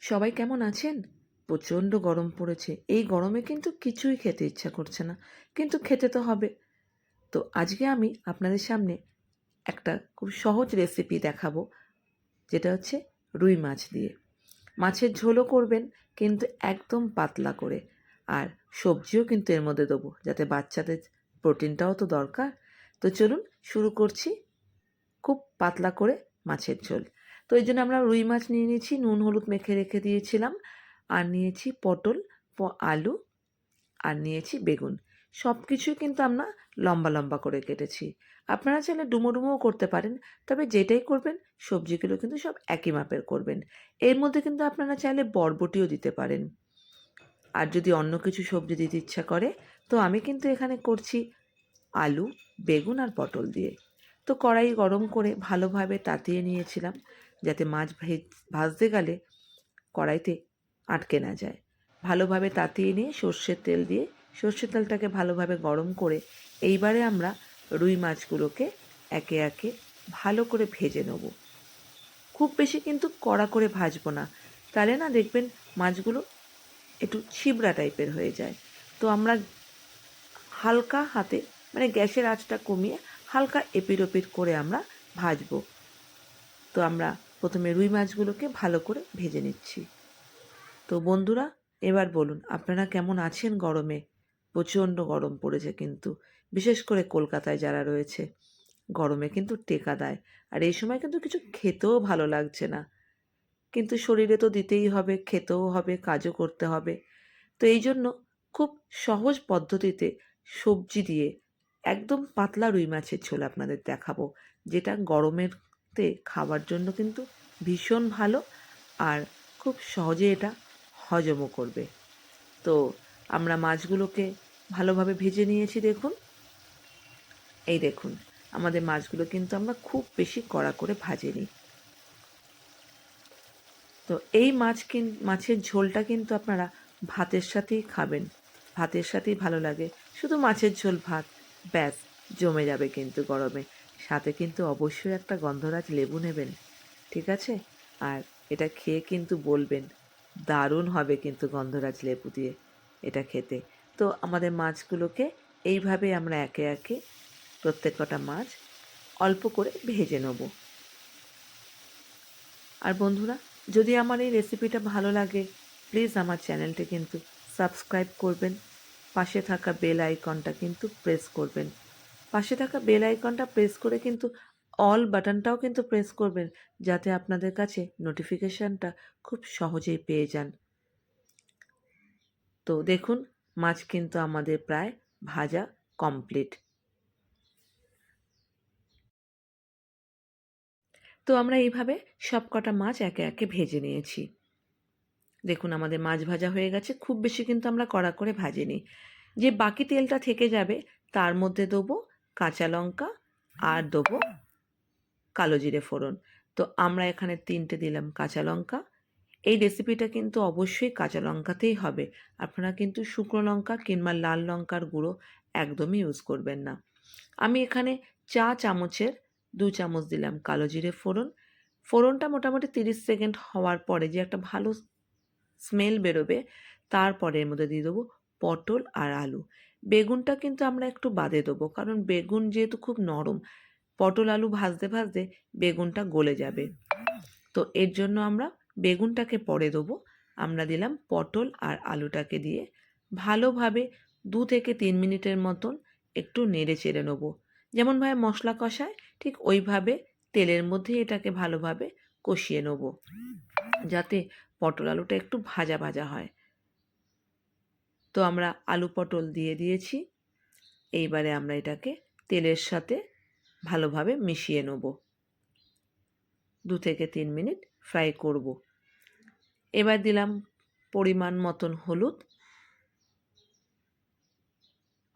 সবাই কেমন আছেন? প্রচণ্ড গরম পড়েছে। এই গরমে কিন্তু কিছুই খেতে ইচ্ছা করছে না। কিন্তু খেতে তো হবে। তো আজকে আমি আপনাদের সামনে একটা খুব সহজ রেসিপি দেখাবো, যেটা হচ্ছে রুই মাছ দিয়ে। মাছের ঝোলও করবেন, কিন্তু একদম পাতলা করে। আর সবজিও কিন্তু এর মধ্যে দেবো, যাতে বাচ্চাদের প্রোটিনটাও তো দরকার। তো চলুন শুরু করছি খুব পাতলা করে মাছের ঝোল। তো এই জন্য আমরা রুই মাছ নিয়ে নিয়েছি, নুন, হলুদ মেখে রেখে দিয়েছিলাম। আর নিয়েছি পটল আলু, আর নিয়েছি বেগুন। সব কিছুই কিন্তু আমরা লম্বা লম্বা করে কেটেছি। আপনারা চাইলে ডুমো ডুমোও করতে পারেন, তবে যেটাই করবেন, সবজিগুলো কিন্তু সব একই মাপের করবেন। এর মধ্যে কিন্তু আপনারা চাইলে বরবটিও দিতে পারেন। আর যদি অন্য কিছু সবজি দিতে ইচ্ছা করে, তো আমি কিন্তু এখানে করছি আলু, বেগুন আর পটল দিয়ে। তো কড়াই গরম করে ভালোভাবে তাতিয়ে নিয়েছিলাম। যাতে মাছ ভেজ ভাজতে গেলে কড়াইতে আটকে না যায়। ভালোভাবে তাতিয়ে নিয়ে সর্ষের তেল দিয়ে, সর্ষের তেলটাকে ভালোভাবে গরম করে এইবারে আমরা রুই মাছগুলোকে একে একে ভালো করে ভেজে নেব। খুব বেশি কিন্তু কড়া করে ভাজবো না। তাহলে না দেখবেন মাছগুলো একটু ছিবড়া টাইপের হয়ে যায়। তো আমরা হালকা হাতে মানে গ্যাসের আঁচটা কমিয়ে হালকা এপির ওপির করে আমরা ভাজবো। তো আমরা প্রথমে রুই মাছগুলোকে ভালো করে ভেজে নিচ্ছি। তো বন্ধুরা, এবার বলুন, আপনারা কেমন আছেন গরমে? প্রচণ্ড গরম পড়েছে কিন্তু, বিশেষ করে কলকাতায় যারা রয়েছে। গরমে কিন্তু টেকা দেয়, আর এই সময় কিন্তু কিছু খেতেও ভালো লাগছে না। কিন্তু শরীরে তো দিতেই হবে, খেতেও হবে, কাজও করতে হবে। তো এই জন্য খুব সহজ পদ্ধতিতে সবজি দিয়ে একদম পাতলা রুই মাছের ঝোল আপনাদের দেখাবো, যেটা গরমেরতে খাবার জন্য কিন্তু ভীষণ ভালো আর খুব সহজে এটা হজমও করবে। তো আমরা মাছগুলোকে ভালোভাবে ভেজে নিয়েছি দেখুন। এই দেখুন, আমাদের মাছগুলো কিন্তু আমরা খুব বেশি কড়া করে ভাজিনি। তো এই মাছ কিন, মাছের ঝোলটা কিন্তু আপনারা ভাতের সাথেই খাবেন। ভাতের সাথেই ভালো লাগে। শুধু মাছের ঝোল ভাত, ব্যাস, জমে যাবে কিন্তু গরমে। সাথে কিন্তু অবশ্যই একটা গন্ধরাজ লেবু নেবেন, ঠিক আছে? আর এটা খেয়ে কিন্তু বলবেন, দারুণ হবে কিন্তু গন্ধরাজ লেবু দিয়ে এটা খেতে। তো আমাদের মাছগুলোকে এইভাবে আমরা একে একে প্রত্যেক কটা মাছ অল্প করে ভেজে নেব। আর বন্ধুরা, যদি আমার এই রেসিপিটা ভালো লাগে, প্লিজ আমার চ্যানেলটি কিন্তু সাবস্ক্রাইব করবেন, পাশে থাকা বেল আইকনটা কিন্তু প্রেস করবেন। পাশে থাকা বেল আইকনটা প্রেস করে কিন্তু অল বাটনটাও কিন্তু প্রেস করবেন, যাতে আপনাদের কাছে নোটিফিকেশানটা খুব সহজেই পেয়ে যান। তো দেখুন, মাছ কিন্তু আমাদের প্রায় ভাজা কমপ্লিট তো আমরা এইভাবে সব কটা মাছ একে একে ভেজে নিয়েছি। দেখুন, আমাদের মাছ ভাজা হয়ে গেছে, খুব বেশি কিন্তু আমরা কড়া করে ভাজিনি। যে বাকি তেলটা থেকে যাবে, তার মধ্যে দেবো কাঁচা লঙ্কা আর দেবো কালো জিরে ফোড়ন। তো আমরা এখানে তিনটে দিলাম কাঁচা লঙ্কা। এই রেসিপিটা কিন্তু অবশ্যই কাঁচা লঙ্কাতেই হবে। আপনারা কিন্তু শুকনো লঙ্কা কিংবা লাল লঙ্কার গুঁড়ো একদমই ইউজ করবেন না। আমি এখানে চা চামচের দু চামচ দিলাম কালো জিরে ফোড়ন। ফোড়নটা মোটামুটি তিরিশ সেকেন্ড হওয়ার পরে যে একটা ভালো স্মেল বেরোবে তারপরে এর মধ্যে দিয়ে দেবো পটল আর আলু। বেগুনটা কিন্তু আমরা একটু বাদে দেবো। কারণ বেগুন যেহেতু খুব নরম, পটল আলু ভাজতে ভাজতে বেগুনটা গলে যাবে। তো এর জন্য আমরা বেগুনটাকে পরে দেবো। আমরা দিলাম পটল আর আলুটাকে দিয়ে ভালোভাবে দু থেকে তিন মিনিটের মতন একটু নেড়ে চেড়ে নেব। যেমনভাবে মশলা কষায় ঠিক ওইভাবে তেলের মধ্যে এটাকে ভালোভাবে কষিয়ে নেব। যাতে পটল আলুটা একটু ভাজা ভাজা হয়। তো আমরা আলু পটল দিয়ে দিয়েছি। এইবারে আমরা এটাকে তেলের সাথে ভালোভাবে মিশিয়ে নেব। দু থেকে তিন মিনিট ফ্রাই করব। এবার দিলাম পরিমাণ মতন হলুদ।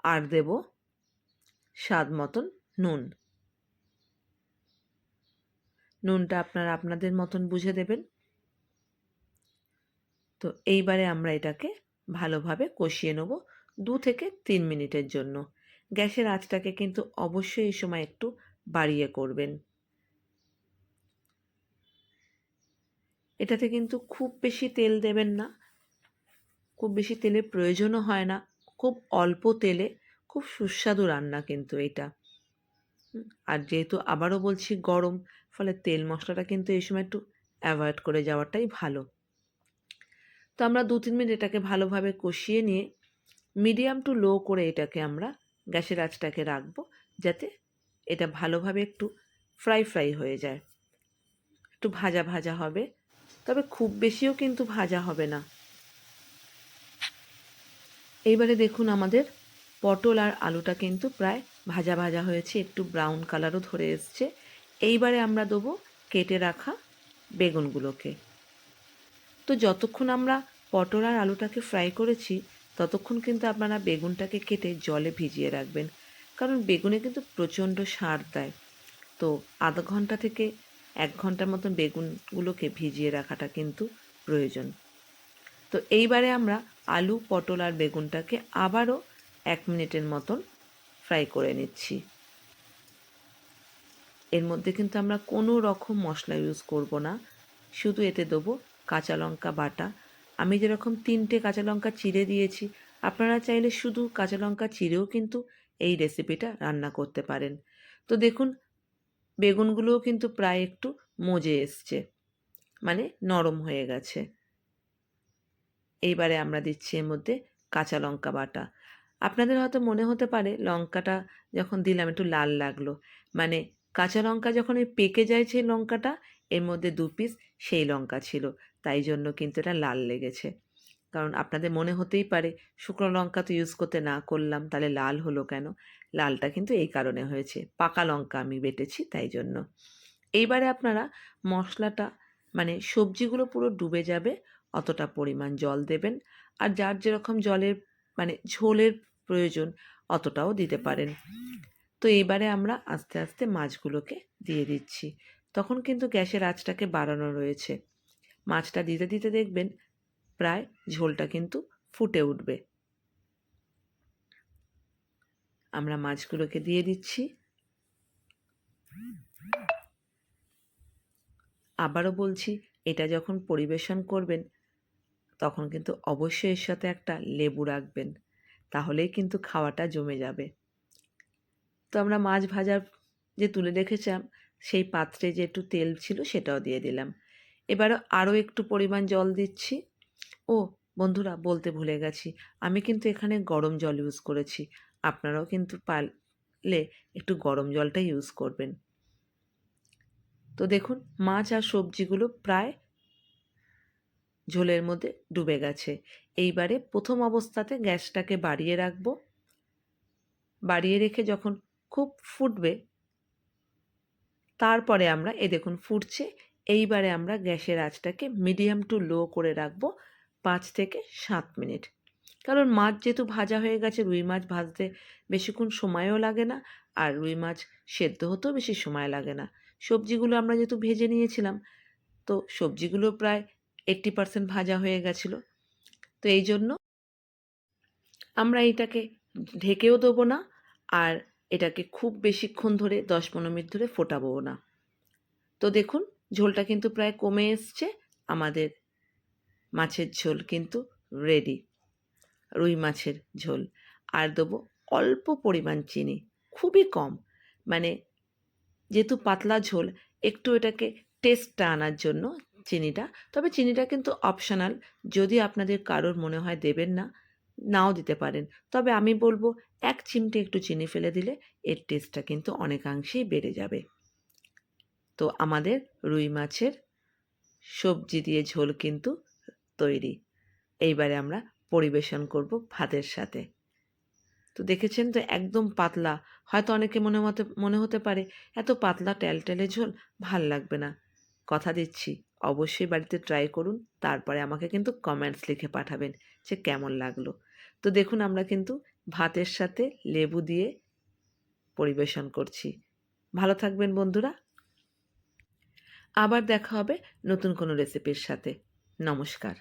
আর দেব স্বাদ মতন নুন। নুনটা আপনারা আপনাদের মতন বুঝে দেবেন। তো এইবারে আমরা এটাকে ভালোভাবে কষিয়ে নেব দু থেকে তিন মিনিটের জন্য। গ্যাসের আঁচটাকে কিন্তু অবশ্যই এই সময় একটু বাড়িয়ে করবেন। এটাতে কিন্তু খুব বেশি তেল দেবেন না। খুব বেশি তেলের প্রয়োজনও হয় না। খুব অল্প তেলে খুব সুস্বাদু রান্না কিন্তু এটা। আর যেহেতু আবারও বলছি গরম, ফলে তেল মশলাটা কিন্তু এই সময় একটু অ্যাভয়েড করে যাওয়াটাই ভালো। তো আমরা দু তিন মিনিট এটাকে ভালোভাবে কষিয়ে নিয়ে মিডিয়াম টু লো করে এটাকে আমরা গ্যাসের আঁচটাকে রাখব যাতে এটা ভালোভাবে একটু ফ্রাই ফ্রাই হয়ে যায়। একটু ভাজা ভাজা হবে। তবে খুব বেশিও কিন্তু ভাজা হবে না। এইবারে দেখুন আমাদের পটল আর আলুটা কিন্তু প্রায় ভাজা ভাজা হয়েছে, একটু ব্রাউন কালারও ধরে এসছে। এইবারে আমরা দেবো কেটে রাখা বেগুনগুলোকে। তো যতক্ষণ আমরা পটল আর আলুটাকে ফ্রাই করেছি, ততক্ষণ কিন্তু আপনারা বেগুনটাকে কেটে জলে ভিজিয়ে রাখবেন। কারণ বেগুনে কিন্তু প্রচণ্ড সার দেয়। তো আধা ঘণ্টা থেকে এক ঘণ্টার মতন বেগুনগুলোকে ভিজিয়ে রাখাটা কিন্তু প্রয়োজন। তো এইবারে আমরা আলু, পটল আর বেগুনটাকে আবারও এক মিনিটের মতন ফ্রাই করে নিচ্ছি। এর মধ্যে কিন্তু আমরা কোনো রকম মশলা ইউজ করব না। শুধু এতে দেবো কাঁচা লঙ্কা বাটা। আমি যেরকম তিনটে কাঁচা লঙ্কা চিড়ে দিয়েছি, আপনারা চাইলে শুধু কাঁচা লঙ্কা চিড়েও কিন্তু এই রেসিপিটা রান্না করতে পারেন। তো দেখুন, বেগুনগুলোও কিন্তু প্রায় একটু মজে এসছে মানে নরম হয়ে গেছে। এইবারে আমরা দিচ্ছি এর মধ্যে কাঁচা লঙ্কা বাটা। আপনাদের হয়তো মনে হতে পারে, লঙ্কাটা যখন দিলাম একটু লাল লাগল মানে কাঁচা লঙ্কা যখন ওই পেকে যায় সেই লঙ্কাটা, এর মধ্যে দু পিস সেই লঙ্কা ছিল। তাই জন্য কিন্তু এটা লাল লেগেছে। কারণ আপনাদের মনে হতেই পারে, শুকনো লঙ্কা তো ইউজ করতে না করলাম, তাহলে লাল হলো কেন? লালটা কিন্তু এই কারণে হয়েছে। পাকা লঙ্কা আমি বেটেছি তাই জন্য। এইবারে আপনারা মশলাটা মানে সবজিগুলো পুরো ডুবে যাবে, অতটা পরিমাণ জল দেবেন, আর যার যেরকম জলের মানে ঝোলের প্রয়োজন, অতটাও দিতে পারেন। তো এইবারে আমরা আস্তে আস্তে মাছগুলোকে দিয়ে দিচ্ছি। তখন কিন্তু গ্যাসের আঁচটাকে বাড়ানো রয়েছে। মাছটা দিতে দিতে দেখবেন প্রায় ঝোলটা কিন্তু ফুটে উঠবে। আমরা মাছগুলোকে দিয়ে দিচ্ছি। আবারও বলছি, এটা যখন পরিবেশন করবেন, তখন কিন্তু অবশ্যই এর সাথে একটা লেবু রাখবেন, তাহলেই কিন্তু খাওয়াটা জমে যাবে। তো আমরা মাছ ভাজার যে তুলে রেখেছিলাম, সেই পাত্রে যে একটু তেল ছিল, সেটাও দিয়ে দিলাম। এবারও আরও একটু পরিমাণ জল দিচ্ছি। ও, বন্ধুরা, বলতে ভুলে গেছি। আমি কিন্তু এখানে গরম জল ইউজ করেছি। আপনারাও কিন্তু পারলে একটু গরম জলটা ইউজ করবেন। তো দেখুন, মাছ আর সবজিগুলো প্রায় ঝোলের মধ্যে ডুবে গেছে। এইবারে প্রথম অবস্থাতে গ্যাসটাকে বাড়িয়ে রাখব। বাড়িয়ে রেখে যখন খুব ফুটবে, তারপরে আমরা, এ দেখুন, ফুটছে। এইবারে আমরা গ্যাসের আঁচটাকে মিডিয়াম টু লো করে রাখব পাঁচ থেকে সাত মিনিট। কারণ মাছ যেহেতু ভাজা হয়ে গেছে, রুই মাছ ভাজতে বেশিক্ষণ সময়ও লাগে না আর রুই মাছ সেদ্ধ হতেও বেশি সময় লাগে না। সবজিগুলো আমরা যেহেতু ভেজে নিয়েছিলাম, তো সবজিগুলো প্রায় এইট্টি পারসেন্ট ভাজা হয়ে গেছিল। তো এই জন্য আমরা এটাকে ঢেকেও দেবো না আর এটাকে খুব বেশিক্ষণ ধরে দশ পনেরো মিনিট ধরে ফোটাবো না। তো দেখুন ঝোলটা কিন্তু প্রায় কমে এসছে, আমাদের মাছের ঝোল কিন্তু রেডি রুই মাছের ঝোল। আর দেবো অল্প পরিমাণ চিনি, খুবই কম। মানে যেহেতু পাতলা ঝোল, একটু এটাকে টেস্টটা আনার জন্য চিনিটা। তবে চিনিটা কিন্তু অপশনাল যদি আপনাদের কারোর মনে হয় দেবেন না, নাও দিতে পারেন। তবে আমি বলব, এক চিমটে একটু চিনি ফেলে দিলে এর টেস্টটা কিন্তু অনেকাংশেই বেড়ে যাবে। তো আমাদের রুই মাছের সবজি দিয়ে ঝোল কিন্তু তৈরি। এইবারে আমরা পরিবেশন করব ভাতের সাথে। তো দেখেছেন তো একদম পাতলা, হয়তো অনেকে মনে মতে, মনে হতে পারে এত পাতলা টেলটেলে ঝোল ভালো লাগবে না। কথা দিচ্ছি, অবশ্যই বাড়িতে ট্রাই করুন, তারপরে আমাকে কিন্তু কমেন্টস লিখে পাঠাবেন যে কেমন লাগল। তো দেখুন আমরা কিন্তু ভাতের সাথে লেবু দিয়ে পরিবেশন করছি। ভালো থাকবেন বন্ধুরা। আবার দেখা হবে নতুন কোনো রেসিপির সাথে। নমস্কার।